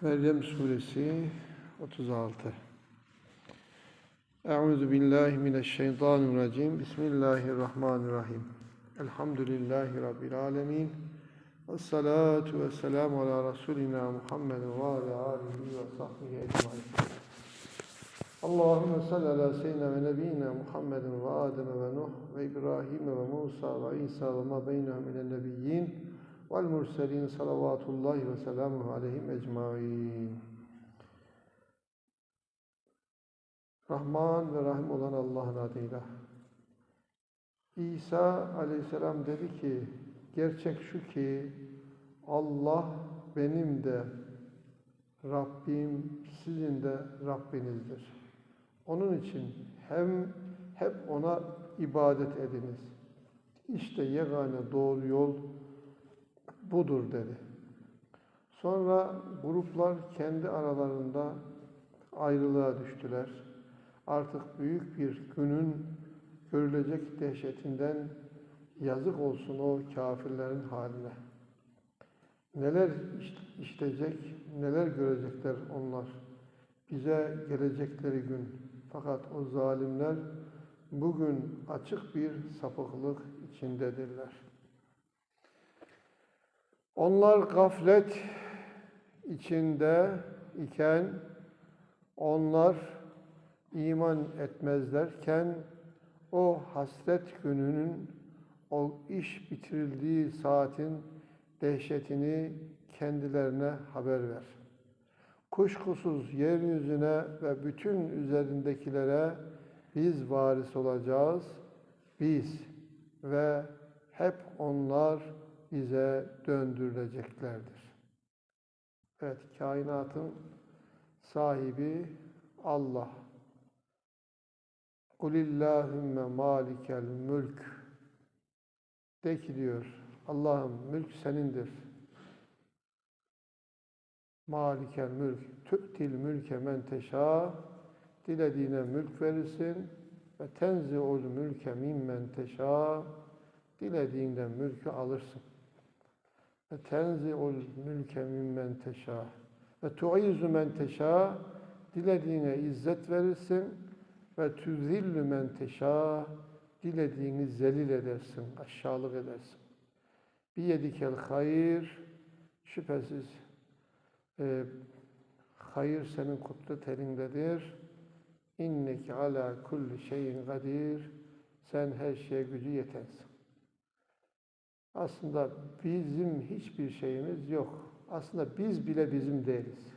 Meryem Suresi 36 Euzu billahi mineşşeytanirracim Bismillahirrahmanirrahim. Elhamdülillahi Rabbil alemin Ve salatu ve selamu ala Resulina Muhammedin ve ala alihi ve sahbihi ecmaîn Allahümme salli ala seyyidina ve nebiyyina Muhammedin ve Adem ve Nuh ve İbrahim ve Musa ve İsa ve ma beynehum minen nebiyyin vel murselin salavatullahi ve selamuhu aleyhim ecmain. Rahman ve Rahim olan Allah'ın adıyla. İsa aleyhisselam dedi ki, gerçek şu ki Allah benim de Rabbim, sizin de Rabbinizdir. Onun için hem hep ona ibadet ediniz. İşte yegane doğru yol budur dedi. Sonra gruplar kendi aralarında ayrılığa düştüler. Artık büyük bir günün görülecek dehşetinden yazık olsun o kafirlerin haline. Neler işleyecek, neler görecekler onlar. Bize gelecekleri gün. Fakat o zalimler bugün açık bir sapıklık içindedirler. Onlar gaflet içinde iken onlar iman etmezlerken o hasret gününün o iş bitirildiği saatin dehşetini kendilerine haber ver. Kuşkusuz yeryüzüne ve bütün üzerindekilere biz varis olacağız, biz ve hep onlar bize döndürüleceklerdir. Evet, kainatın sahibi Allah. Kulillahümme malikel mülk. De ki diyor, Allah'ım mülk senindir. Malikel mülk. Tü'til mülke men teşâ. Dilediğine mülk verirsin. Ve tenzi'ul mülke mimmen teşâ. Dilediğinden mülkü alırsın. Ve tenzi'ul mülke mimmen teşâ. Ve tu'izzu men teşâ. Dilediğine izzet verirsin. Ve tüzillü men teşâ. Dilediğini zelil edersin, aşağılık edersin. Biyedikel hayır. Şüphesiz e, hayır senin kudret elindedir. İnneki ala kulli şeyin kadir. Sen her şeye gücü yetensin. Aslında bizim hiçbir şeyimiz yok. Aslında biz bile bizim değiliz.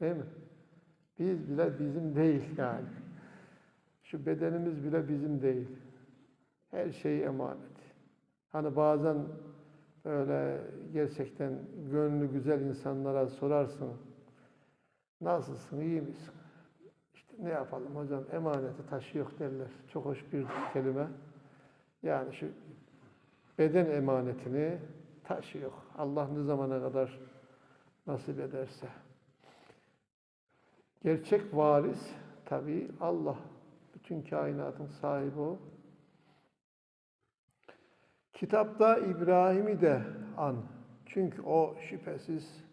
Değil mi? Biz bile bizim değil yani. Şu bedenimiz bile bizim değil. Her şey emanet. Hani bazen öyle gerçekten gönlü güzel insanlara sorarsın. Nasılsın, iyi misin? İşte ne yapalım hocam, emaneti taşıyor derler. Çok hoş bir kelime. Yani şu beden emanetini taşıyor. Allah ne zamana kadar nasip ederse. Gerçek varis tabi Allah. Bütün kainatın sahibi o. Kitapta İbrahim'i de an. Çünkü o şüphesiz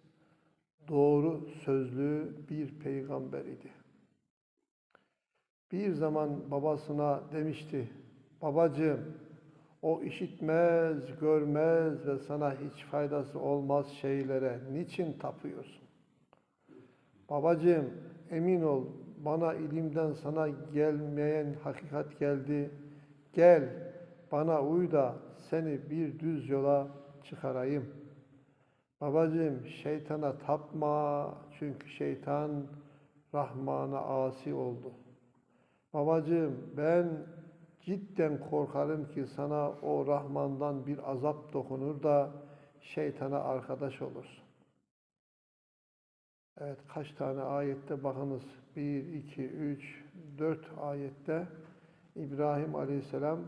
doğru sözlü bir peygamber idi. Bir zaman babasına demişti, babacığım o işitmez, görmez ve sana hiç faydası olmaz şeylere niçin tapıyorsun? Babacığım emin ol bana ilimden sana gelmeyen hakikat geldi. Gel bana uy da seni bir düz yola çıkarayım. Babacığım şeytana tapma çünkü şeytan Rahman'a asi oldu. Babacığım ben cidden korkarım ki sana o Rahman'dan bir azap dokunur da şeytana arkadaş olursun. Evet kaç tane ayette bakınız. 1, 2, 3, 4 ayette İbrahim Aleyhisselam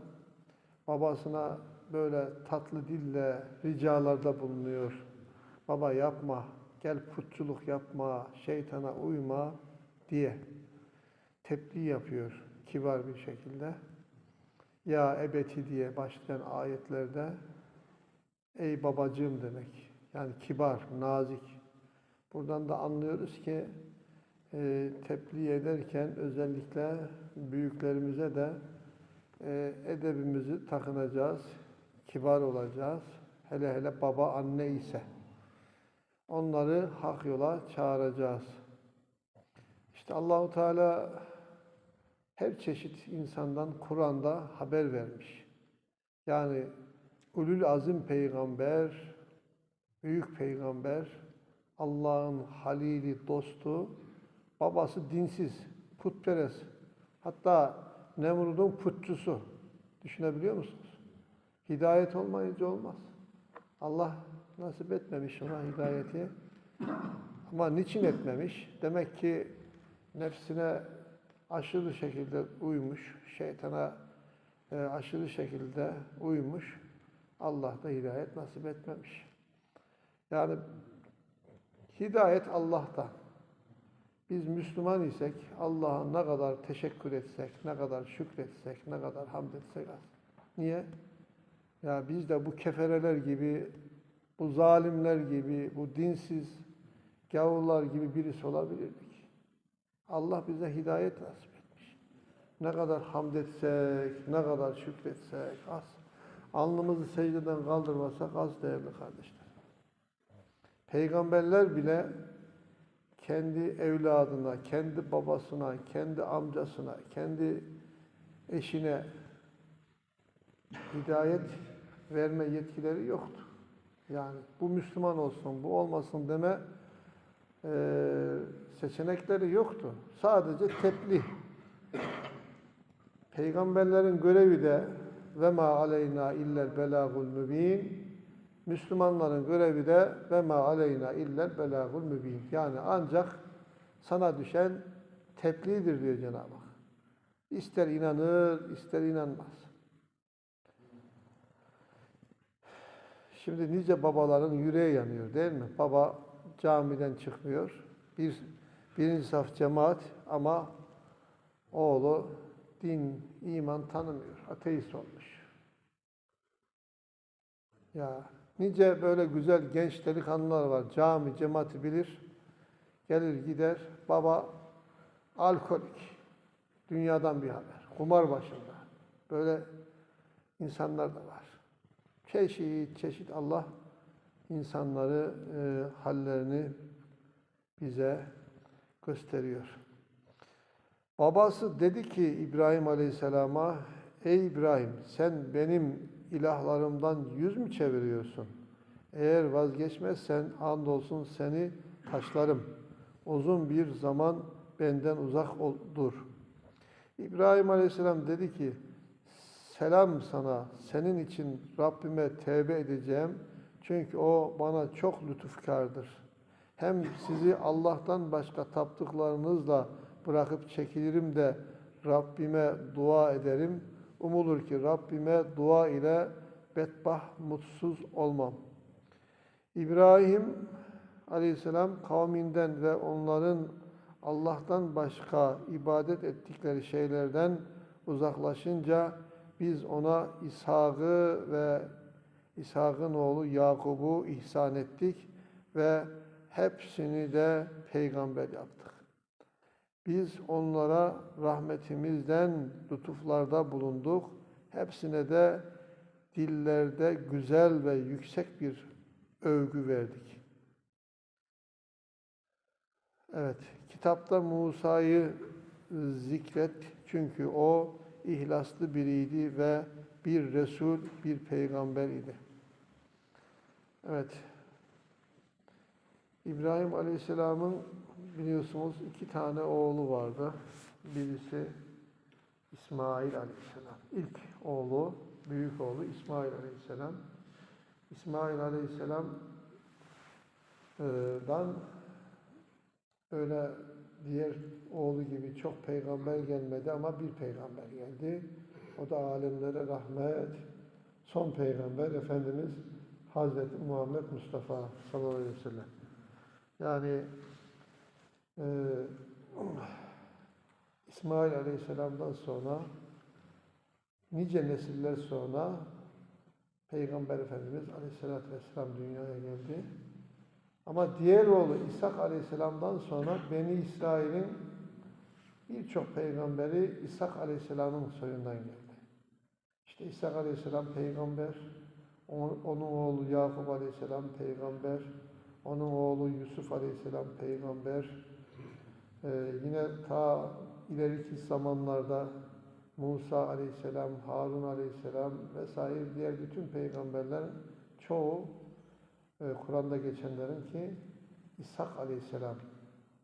babasına böyle tatlı dille ricalarda bulunuyor. Baba yapma, gel putçuluk yapma, şeytana uyma diye tebliğ yapıyor kibar bir şekilde. Ya ebeti diye başlayan ayetlerde ey babacığım demek. Yani kibar, nazik. Buradan da anlıyoruz ki e, tebliğ ederken özellikle büyüklerimize de e, edebimizi takınacağız, kibar olacağız. Hele hele baba anne ise onları hak yola çağıracağız. İşte Allahu Teala her çeşit insandan Kur'an'da haber vermiş. Yani ulul azim peygamber, büyük peygamber, Allah'ın halili, dostu, babası dinsiz, putperest. Hatta Nemrud'un putçusu. Düşünebiliyor musunuz? Hidayet olmayınca olmaz. Allah nasip etmemiş ona hidayeti. Ama niçin etmemiş? Demek ki nefsine aşırı şekilde uymuş, şeytana e, aşırı şekilde uymuş. Allah da hidayet nasip etmemiş. Yani hidayet Allah'tan. Biz Müslüman isek Allah'a ne kadar teşekkür etsek, ne kadar şükretsek, ne kadar hamd etsek az. Niye? Ya biz de bu kefereler gibi, bu zalimler gibi, bu dinsiz gavurlar gibi birisi olabilirdik. Allah bize hidayet nasip etmiş. Ne kadar hamd etsek, ne kadar şükretsek az. Alnımızı secdeden kaldırmasak az değerli kardeşler. Peygamberler bile kendi evladına, kendi babasına, kendi amcasına, kendi eşine hidayet verme yetkileri yoktu. Yani bu Müslüman olsun, bu olmasın deme e, seçenekleri yoktu. Sadece tebliğ. Peygamberlerin görevi de ve ma aleyna iller belagul mübin. Müslümanların görevi de ve ma aleyna iller belagul mübin. Yani ancak sana düşen tebliğdir diyor Cenab-ı Hak. İster inanır, ister inanmaz. Şimdi nice babaların yüreği yanıyor değil mi? Baba camiden çıkmıyor. Bir birinci saf cemaat ama oğlu din, iman tanımıyor. Ateist olmuş. Ya nice böyle güzel genç delikanlılar var. Cami, cemaati bilir. Gelir gider. Baba alkolik. Dünyadan bir haber. Kumar başında. Böyle insanlar da var. Çeşit çeşit Allah insanları e, hallerini bize gösteriyor. Babası dedi ki İbrahim Aleyhisselam'a Ey İbrahim sen benim ilahlarımdan yüz mü çeviriyorsun? Eğer vazgeçmezsen andolsun seni taşlarım. Uzun bir zaman benden uzak ol, dur. İbrahim Aleyhisselam dedi ki selam sana senin için Rabbime tevbe edeceğim. Çünkü o bana çok lütufkardır. Hem sizi Allah'tan başka taptıklarınızla bırakıp çekilirim de Rabbime dua ederim. Umulur ki Rabbime dua ile bedbah mutsuz olmam. İbrahim aleyhisselam kavminden ve onların Allah'tan başka ibadet ettikleri şeylerden uzaklaşınca biz ona İshak'ı ve İshak'ın oğlu Yakub'u ihsan ettik ve hepsini de peygamber yaptık. Biz onlara rahmetimizden lütuflarda bulunduk. Hepsine de dillerde güzel ve yüksek bir övgü verdik. Evet, kitapta Musa'yı zikret çünkü o ihlaslı biriydi ve bir Resul, bir peygamber idi. Evet, İbrahim Aleyhisselam'ın biliyorsunuz iki tane oğlu vardı. Birisi İsmail Aleyhisselam. İlk oğlu, büyük oğlu İsmail Aleyhisselam. İsmail Aleyhisselam'dan öyle diğer oğlu gibi çok peygamber gelmedi ama bir peygamber geldi. O da alemlere rahmet. Son peygamber Efendimiz Hazreti Muhammed Mustafa sallallahu aleyhi ve sellem. Yani e, İsmail Aleyhisselam'dan sonra nice nesiller sonra Peygamber Efendimiz Aleyhisselatü Vesselam dünyaya geldi. Ama diğer oğlu İshak Aleyhisselam'dan sonra Beni İsrail'in birçok peygamberi İshak Aleyhisselam'ın soyundan geldi. İşte İshak Aleyhisselam peygamber, onun oğlu Yakup Aleyhisselam peygamber, onun oğlu Yusuf Aleyhisselam peygamber. Ee, yine ta ileriki zamanlarda Musa Aleyhisselam, Harun Aleyhisselam vesaire diğer bütün peygamberlerin çoğu e, Kur'an'da geçenlerin ki İshak Aleyhisselam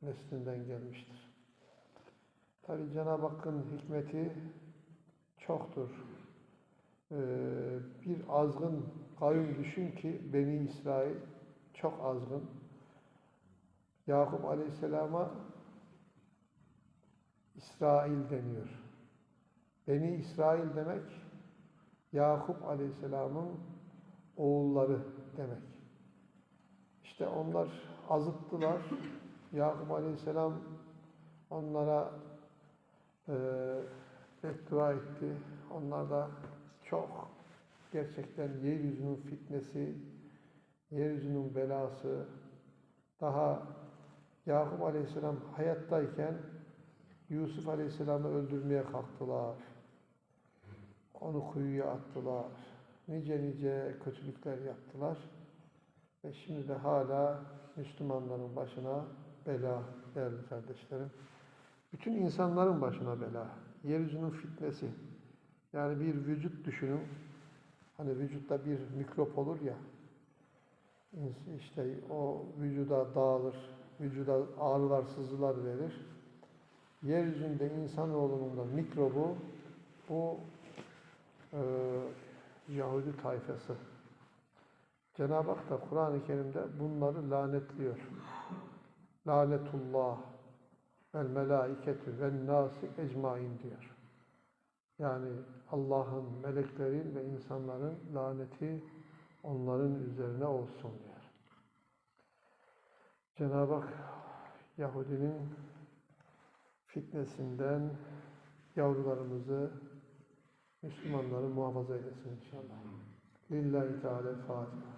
neslinden gelmiştir. Tabi Cenab-ı Hakk'ın hikmeti çoktur. Ee, bir azgın kavim düşün ki Beni İsrail çok azgın. Yakup Aleyhisselam'a İsrail deniyor. Beni İsrail demek Yakup Aleyhisselam'ın oğulları demek. İşte onlar azıttılar. Yakup Aleyhisselam onlara e, beddua etti. Onlar da çok gerçekten yeryüzünün fitnesi, yeryüzünün belası, daha Yakup Aleyhisselam hayattayken Yusuf Aleyhisselam'ı öldürmeye kalktılar. Onu kuyuya attılar. Nice nice kötülükler yaptılar. Ve şimdi de hala Müslümanların başına bela değerli kardeşlerim. Bütün insanların başına bela. Yeryüzünün fitnesi. Yani bir vücut düşünün. Hani vücutta bir mikrop olur ya. İşte o vücuda dağılır. Vücuda ağrılar, sızılar verir. Yeryüzünde insanoğlunun da mikrobu bu e, Yahudi tayfası. Cenab-ı Hak da Kur'an-ı Kerim'de bunları lanetliyor. Lanetullah vel melaiketü vel nasi ecmain diyor. Yani Allah'ın, meleklerin ve insanların laneti onların üzerine olsun diyor. Cenab-ı Hak Yahudinin fitnesinden yavrularımızı, Müslümanları muhafaza eylesin inşallah. Lillahi Teala Fatiha.